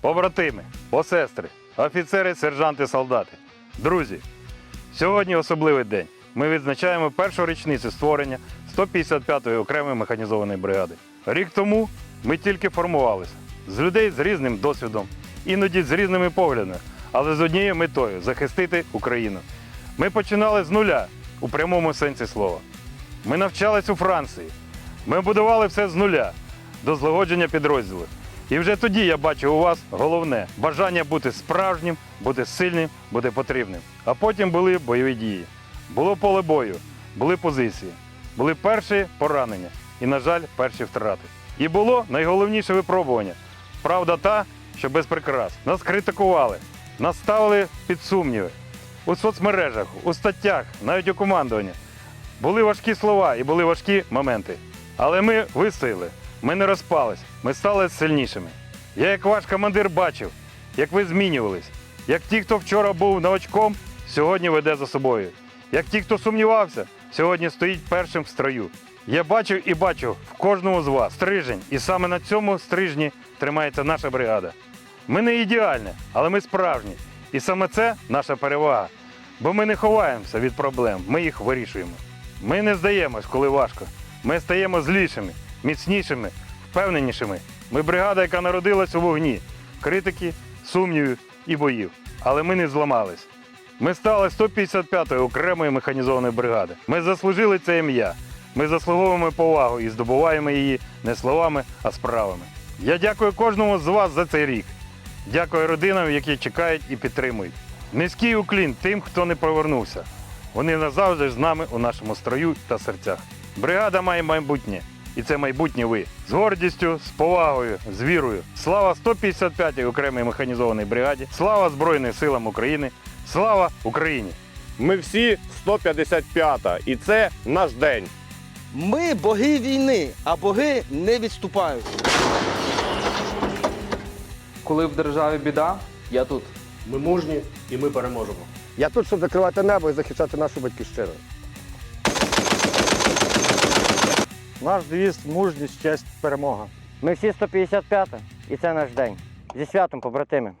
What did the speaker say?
побратими, посестри, офіцери, сержанти, солдати. Друзі, сьогодні особливий день. Ми відзначаємо першу річницю створення 155-ї окремої механізованої бригади. Рік тому ми тільки формувалися з людей з різним досвідом, іноді з різними поглядами, але з однією метою захистити Україну. Ми починали з нуля у прямому сенсі слова. Ми навчались у Франції. Ми будували все з нуля до злагодження підрозділу. І вже тоді я бачив у вас головне бажання бути справжнім, бути сильним, бути потрібним. А потім були бойові дії. Було поле бою, були позиції, були перші поранення і, на жаль, перші втрати. І було найголовніше випробування. Правда та, що без прикрас. Нас критикували, нас ставили під сумніви. У соцмережах, у статтях, навіть у командуванні. Були важкі слова і були важкі моменти. Але ми вистояли, ми не розпались, ми стали сильнішими. Я, як ваш командир, бачив, як ви змінювались, як ті, хто вчора був новачком, сьогодні веде за собою. Як ті, хто сумнівався, сьогодні стоїть першим в строю. Я бачив і бачу в кожному з вас стрижень, і саме на цьому стрижні тримається наша бригада. Ми не ідеальні, але ми справжні. І саме це наша перевага. Бо ми не ховаємося від проблем, ми їх вирішуємо. Ми не здаємось, коли важко. Ми стаємо злішими, міцнішими, впевненішими. Ми бригада, яка народилась у вогні, критики, сумнівів і боїв. Але ми не зламались. Ми стали 155-ї окремої механізованої бригади. Ми заслужили це ім'я. Ми заслуговуємо повагу і здобуваємо її не словами, а справами. Я дякую кожному з вас за цей рік. Дякую родинам, які чекають і підтримують. Низький уклін тим, хто не повернувся. Вони назавжди з нами у нашому строю та серцях. Бригада має майбутнє, і це майбутнє ви. З гордістю, з повагою, з вірою. Слава 155-й окремій механізованій бригаді, слава Збройним силам України, слава Україні! Ми всі 155-та, і це наш день. Ми боги війни, а боги не відступають. Коли в державі біда, я тут. Ми мужні і ми переможемо. Я тут, щоб закривати небо і захищати нашу батьківщину. Наш девіз мужність, честь, перемога. Ми всі 155 і це наш день. Зі святом, побратими.